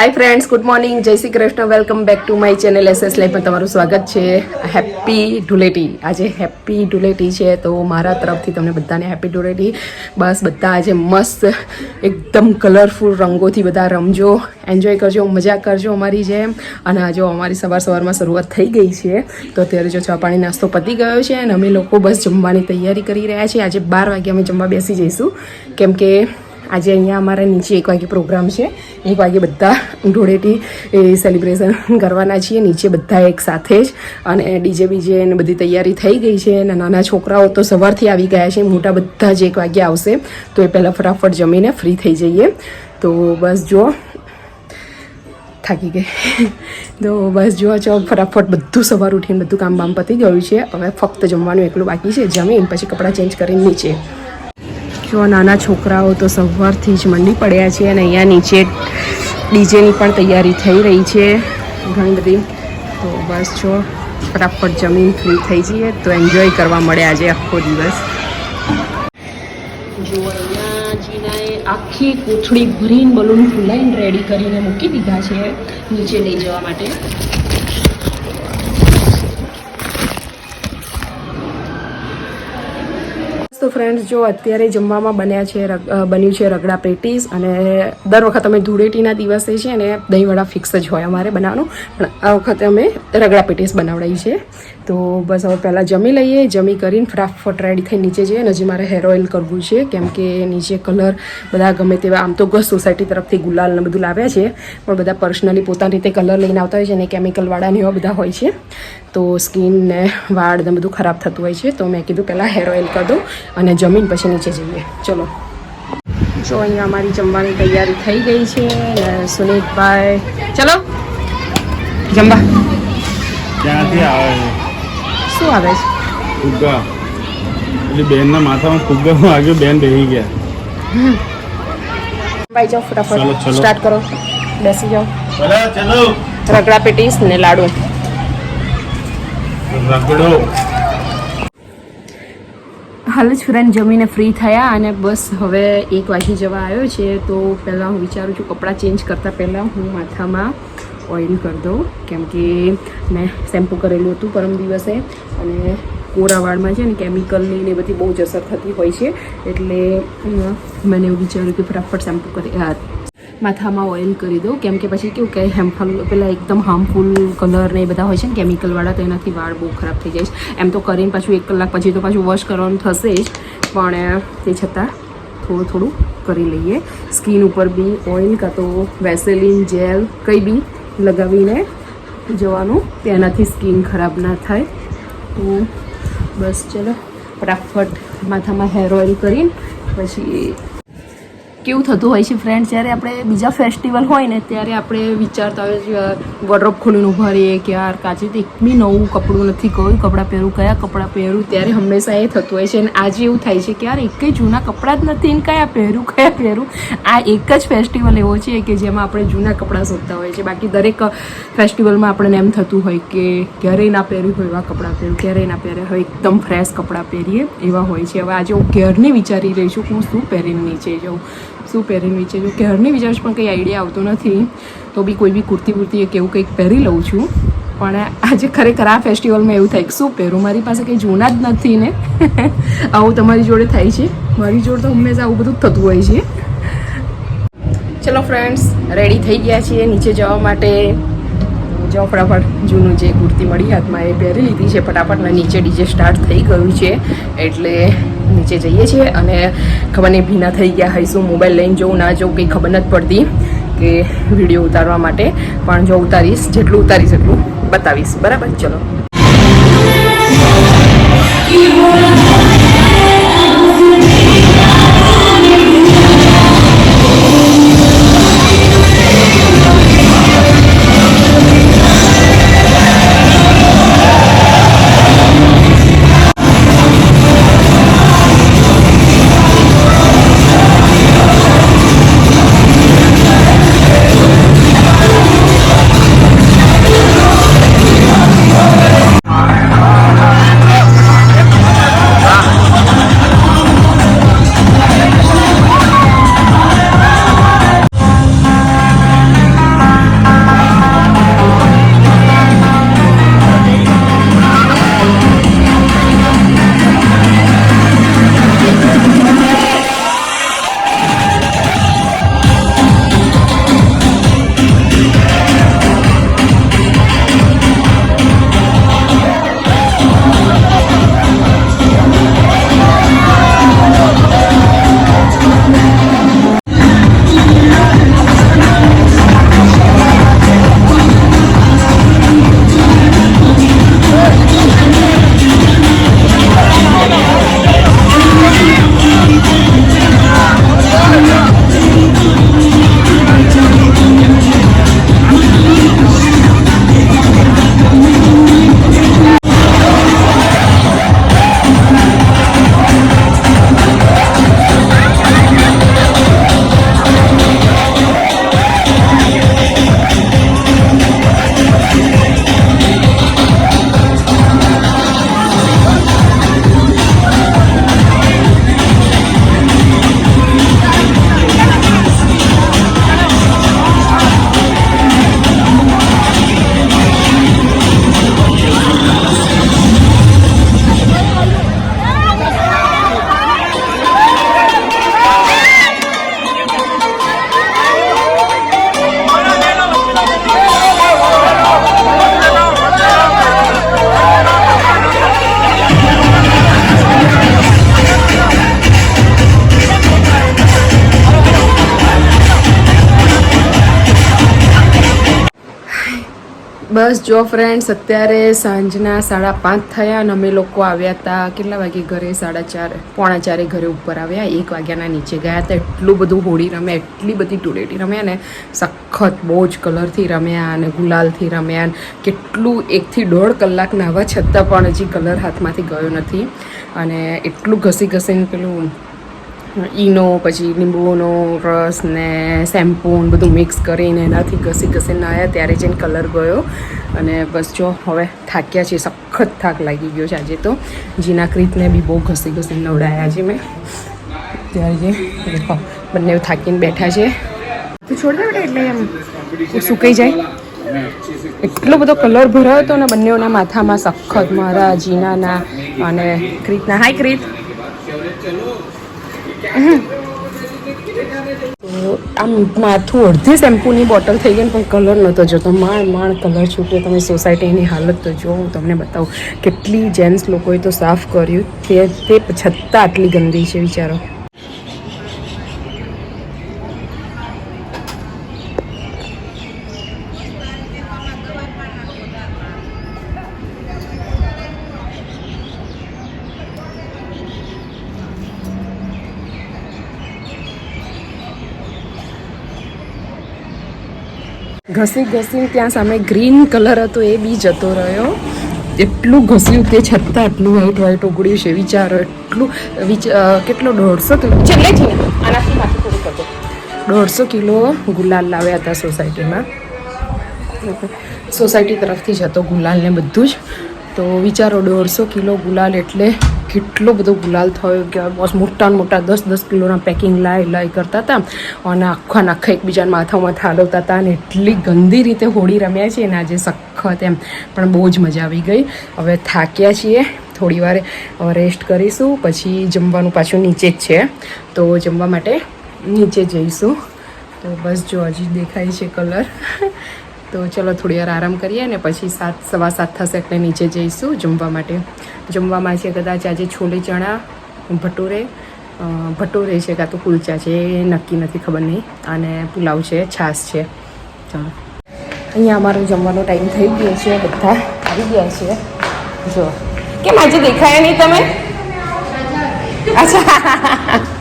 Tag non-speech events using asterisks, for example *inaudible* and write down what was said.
Hi friends good morning Jai Shri Krishna welcome back to my channel SS લાઈફમાં તમારું સ્વાગત છે. Happy Dhuleti આજે હેપી ધૂળેટી છે, તો મારા તરફથી તમને બધાને હેપી ધૂળેટી બસ, બધા આજે મસ્ત, એકદમ કલરફુલ રંગોથી બધા રમજો. એન્જોય કરજો, મજા કરજો અમારી જેમ. અને આજે અમારી સવાર સવારમાં શરૂઆત થઈ ગઈ છે, તો અત્યારે જો ચા પાણી નાસ્તો પતી ગયો છે અને અમે લોકો બસ જમવાની તૈયારી કરી રહ્યા છીએ. આજે બાર વાગે અમે જમવા બેસી જઈશું. કેમ કે આજે અહીંયા અમારા નીચે એક વાગે પ્રોગ્રામ છે. એક વાગે બધા ધૂળેટી એ સેલિબ્રેશન કરવાના છીએ. નીચે બધા એક સાથે જ. અને ડીજે બીજે ને બધી તૈયારી થઈ ગઈ છે. અને નાના છોકરાઓ તો સવારથી આવી ગયા છે. મોટા બધા જ એક વાગે આવશે. તો એ પહેલાં ફટાફટ જમીને ફ્રી થઈ જઈએ. તો બસ જો, થાકી ગઈ. તો બસ જો ચો ફટાફટ બધું સવાર ઉઠીને બધું કામ બામ પતી ગયું છે. હવે ફક્ત જમવાનું એકલું બાકી છે. જમીન, પછી કપડાં ચેન્જ કરીને નીચે. જો નાના છોકરાઓ તો સવારથી જ મંડી પડ્યા છે અને અહીંયા નીચે ડીજેની પણ તૈયારી થઈ રહી છે ઘણી બધી. તો બસ જો, ફટાફટ જમીન ફ્રી થઈ જઈએ તો એન્જોય કરવા મળે આજે આખો દિવસ. જો અહીંયા આખી કોથળી ભરીને બલૂન ફૂલાઈને રેડી કરીને મૂકી દીધા છે નીચે લઈ જવા માટે. તો ફ્રેન્ડ્સ જો અત્યારે જમવામાં બન્યા છે બન્યું છે રગડા પેટીસ અને દર વખત અમે ધૂળેટીના દિવસે છે ને દહીંવડા ફિક્સ જ હોય અમારે બનાવવાનું. પણ આ વખતે અમે રગડા પેટીસ બનાવડાવી છે. તો બસ હવે પહેલાં જમી લઈએ. જમી કરીને ફટાફટ રેડી થઈ નીચે જઈએ અને હજી મારે હેર ઓઇલ કરવું છે, કેમ કે નીચે કલર બધા ગમે તેવા, આમ તો ગસ સોસાયટી તરફથી ગુલાલને બધું લાવ્યા છે, પણ બધા પર્સનલી પોતાની રીતે કલર લઈને આવતા હોય છે અને કેમિકલવાળાને એવા બધા હોય છે. તો સ્કિન ને વાળ ને બધું ખરાબ થતું હોય છે, તો મેં કીધું પહેલાં હેર ઓઇલ કરી દઉં અને જમીન પછી નીચે જઈએ. ચલો. જો અહીંયા અમારી જમવાની તૈયારી થઈ ગઈ છે ને સુનીતભાઈ ચલો. જમવા. ક્યાંથી આવે? શું આવે છે? ફુગ્ગા. એટલે બેનના માથામાં ફુગ્ગા વાગ્યો બેન બેહી ગયા. ભાઈ જાઓ ફટાફટ. સ્ટાર્ટ કરો. બેસી જાઓ. ચલો રગડા પેટીસ ને લાડુ. રગડો. હાલ જ ફ્રેન્ડ જમીને ફ્રી થયા અને બસ હવે એક વાગી જવા આવ્યો છે તો પહેલાં હું વિચારું છું કપડાં ચેન્જ કરતાં પહેલાં હું માથામાં ઓઇલ કરી દઉં. કેમ કે મેં શેમ્પૂ કરેલું હતું પરમ દિવસે અને કોરા વાળમાં છે ને કેમિકલની ને બધી બહુ જ અસર થતી હોય છે. એટલે મને એવું વિચાર્યું કે ફટાફટ શેમ્પૂ કરી માથામાં ઓઇલ કરી દઉં. કેમ કે પછી કેવું કે હેમ્પલ પેલા એકદમ હાર્મફુલ કલર ને એ બધા હોય છે ને કેમિકલવાળા તો એનાથી વાળ બહુ ખરાબ થઈ જાય છે. એમ તો કરીને પાછું એક કલાક પછી તો પાછું વોશ કરવાનું થશે જ. પણ તે છતાં થોડું થોડું કરી લઈએ. સ્કિન ઉપર બી ઓઇલ કાં તો વેસેલિન જેલ કંઈ બી લગાવીને જવાનું. તેનાથી સ્કિન ખરાબ ના થાય. તો બસ ચલો, ફટાફટ માથામાં હેર ઓઇલ કરીને પછી કેવું થતું હોય છે ફ્રેન્ડ જ્યારે આપણે બીજા ફેસ્ટિવલ હોય ને, ત્યારે આપણે વિચારતા હોય છે વોર્ડરોબ ખોલીને ઊભા રહીએ કે યાર, કાચી તો એક બી નવું કપડું નથી, કયું કપડાં પહેરું, કયા કપડાં પહેરું. ત્યારે હંમેશા એ થતું હોય છે. અને આજે એવું થાય છે કે યાર, એક જૂના કપડાં જ નથી ને કયા પહેરું કયા પહેરું. આ એક જ ફેસ્ટિવલ એવો છે કે જેમાં આપણે જૂના કપડાં શોધતા હોય છે બાકી દરેક ફેસ્ટિવલમાં આપણને એમ થતું હોય કે ક્યારેય ના પહેર્યું હોય એવા કપડાં પહેરું, ક્યારેય ના પહેર્યા હોય, એકદમ ફ્રેશ કપડાં પહેરીએ એવા હોય છે. હવે આજે હું ઘેરને વિચારી રહી છું કે હું શું પહેરીને નીચે જાઉં. શું પહેરીને નીચે કે ઘરની વિચાર પણ કંઈ આઈડિયા આવતો નથી, તો બી કોઈ બી કુર્તી બુર્તી એક એવું કંઈક પહેરી લઉં છું. પણ આજે ખરેખર આ ફેસ્ટિવલમાં એવું થાય કે શું પહેરું? મારી પાસે કંઈ જૂના જ નથી ને. *laughs* આવું તમારી જોડે થાય છે? મારી જોડે તો હંમેશા આવું બધું થતું હોય છે. ચલો ફ્રેન્ડ્સ રેડી થઈ ગયા છીએ નીચે જવા માટે. જો ફટાફટ જૂનું જે કુર્તી મળી, હાથમાં એ પહેરી લીધી છે ફટાફટના નીચે ડીજે સ્ટાર્ટ થઈ ગયું છે. એટલે નીચે જઈએ છીએ અને ખબર નહીં, ભીના થઈ ગયા હઈશું, મોબાઈલ લઈને જવું ના જવું કંઈ ખબર નથી પડતી કે વીડિયો ઉતારવા માટે. પણ જો ઉતારીશ, જેટલું ઉતારીશ એટલું બતાવીશ. બરાબર? ચલો. બસ જો ફ્રેન્ડ્સ અત્યારે સાંજના સાડા પાંચ થયા અને અમે લોકો આવ્યા હતા કેટલા વાગે ઘરે? સાડા ચાર, પોણા ચારે ઘરે ઉપર આવ્યા. એક વાગ્યાના નીચે ગયા હતા. એટલું બધું હોળી રમ્યા એટલી બધી ટુડેટી રમ્યા ને. સખત બહુ જ કલરથી રમ્યા અને ગુલાલથી રમ્યા ને. કેટલું એકથી દોઢ કલાક નાહવા છતાં પણ હજી કલર હાથમાંથી ગયો નથી. અને એટલું ઘસી ઘસીને પેલું ઈનો, પછી લીંબુનો રસ ને શેમ્પૂ ને બધું મિક્સ કરીને એનાથી ઘસી ઘસીને આવ્યા ત્યારે જઈને કલર ગયો. અને બસ જો, હવે થાક્યા છે સખત થાક લાગી ગયો છે આજે તો. જીના ક્રીતને બી બહુ ઘસી ઘસીને નવડાયા છે મેં. ત્યારે જે બંને થાકીને બેઠા છે. તું છોડ દે એટલે એમ. સુકાઈ જાય. એટલો બધો કલર ભરાયો હતો ને બંનેઓના માથામાં સખત મારા જીનાના અને ક્રીતના. હાય ક્રીત. આમ માથું અડધી શેમ્પૂની બોટલ થઈ ગઈ ને પણ કલર નહોતો જતો માણ માણ કલર છૂટ્યો. તમે સોસાયટીની હાલત તો જો હું તમને બતાવું. કેટલી જેન્ટ્સ લોકોએ તો સાફ કર્યું. તે તે છતાં આટલી ગંદી છે, વિચારો. ઘસી ઘસી ત્યાં સામે ગ્રીન કલર હતો એ બી જતો રહ્યો. એટલું ઘસ્યું તે છતાં એટલું વ્હાઈટ વ્હાઈટ ઉગડ્યું છે વિચારો એટલું વિચ કેટલો દોઢસો કિલો છેલ્લે છે આનાથી માથું થોડું કરતો દોઢસો કિલો ગુલાલ લાવ્યા હતા સોસાયટીમાં. સોસાયટી તરફથી જ હતો ગુલાલને બધું જ. તો વિચારો દોઢસો કિલો ગુલાલ એટલે કેટલો બધો ગુલાલ થયો કે બસ મોટા મોટા દસ દસ કિલોના પેકિંગ લાઈ લાઈ કરતા હતા. અને આખા ને આખા એકબીજાના માથામાં થાલવતા હતા અને એટલી ગંદી રીતે હોળી રમ્યા છીએ ને આજે સખત એમ. પણ બહુ જ મજા આવી ગઈ. હવે થાક્યા છીએ. થોડી વાર રેસ્ટ કરીશું. પછી જમવાનું પાછું નીચે જ છે. તો જમવા માટે નીચે જઈશું. તો બસ જો હજી દેખાય છે કલર તો ચલો થોડી વાર આરામ કરીએ ને પછી સાત, સવા સાત થશે એટલે નીચે જઈશું જમવા માટે. જમવામાં છે કદાચ આજે છોલે ચણા, ભટુરે ભટુરે છે કાં તો કુલચા છે, એ નક્કી નથી, ખબર નહીં. અને પુલાવ છે, છાશ છે. ચાલો. અહીંયા અમારો જમવાનો ટાઈમ થઈ ગયો છે, બધા આવી ગયા છે. જો. કેમ આજે દેખાયા નહીં તમે? અચ્છા.